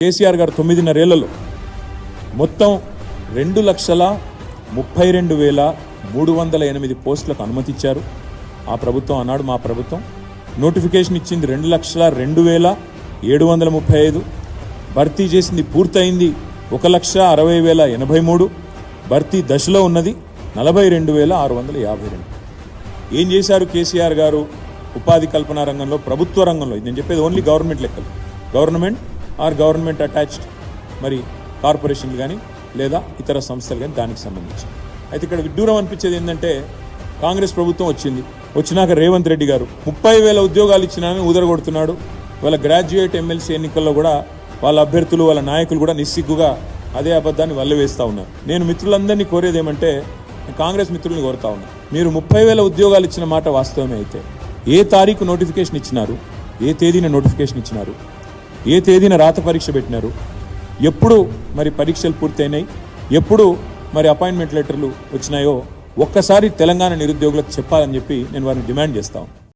కేసీఆర్ గారు తొమ్మిదిన్నరేళ్ళలో మొత్తం రెండు లక్షల ముప్పై రెండు వేల మూడు వందల ఎనిమిది పోస్టులకు అనుమతి ఇచ్చారు ఆ ప్రభుత్వం అన్నాడు మా ప్రభుత్వం నోటిఫికేషన్ ఇచ్చింది రెండు లక్షల రెండు వేల ఏడు వందల ముప్పై ఐదు. భర్తీ చేసింది పూర్తయింది ఒక లక్ష అరవై వేల ఎనభై మూడు. భర్తీ దశలో ఉన్నది నలభై రెండు వేల ఆరు వందల యాభై రెండు. ఏం చేశారు కేసీఆర్ గారు? ఉపాధి కల్పన రంగంలో ప్రభుత్వ రంగంలో? ఇది నేను చెప్పేది ఓన్లీ గవర్నమెంట్ లెక్కలు. గవర్నమెంట్ ఆర్ గవర్నమెంట్ అటాచ్డ్ మరి కార్పొరేషన్లు కానీ లేదా ఇతర సంస్థలు కానీ దానికి సంబంధించి. అయితే ఇక్కడ విడ్డూరం అనిపించేది ఏంటంటే కాంగ్రెస్ ప్రభుత్వం వచ్చింది. వచ్చినాక రేవంత్ రెడ్డి గారు ముప్పై వేల ఉద్యోగాలు ఇచ్చినానని ఊదరగొడుతున్నాడు. వాళ్ళ గ్రాడ్యుయేట్ ఎమ్మెల్సీ ఎన్నికల్లో కూడా వాళ్ళ అభ్యర్థులు వాళ్ళ నాయకులు కూడా నిస్సిగ్గుగా అదే అబద్ధాన్ని వల్లవేస్తూ ఉన్నారు. నేను మిత్రులందరినీ కోరేది ఏమంటే కాంగ్రెస్ మిత్రుల్ని కోరుతా ఉన్నా. మీరు ముప్పై వేల ఉద్యోగాలు ఇచ్చిన మాట వాస్తవమే అయితే. ఏ తారీఖు నోటిఫికేషన్ ఇచ్చినారు? ఏ తేదీన నోటిఫికేషన్ ఇచ్చినారు? ఏ తేదీన రాత పరీక్ష పెట్టినారు? ఎప్పుడు మరి పరీక్షలు పూర్తయినాయి? ఎప్పుడు మరి అపాయింట్మెంట్ లెటర్లు వచ్చినాయో? ఒక్కసారి తెలంగాణ నిరుద్యోగులకు చెప్పాలని చెప్పి నేను వారిని డిమాండ్ చేస్తాను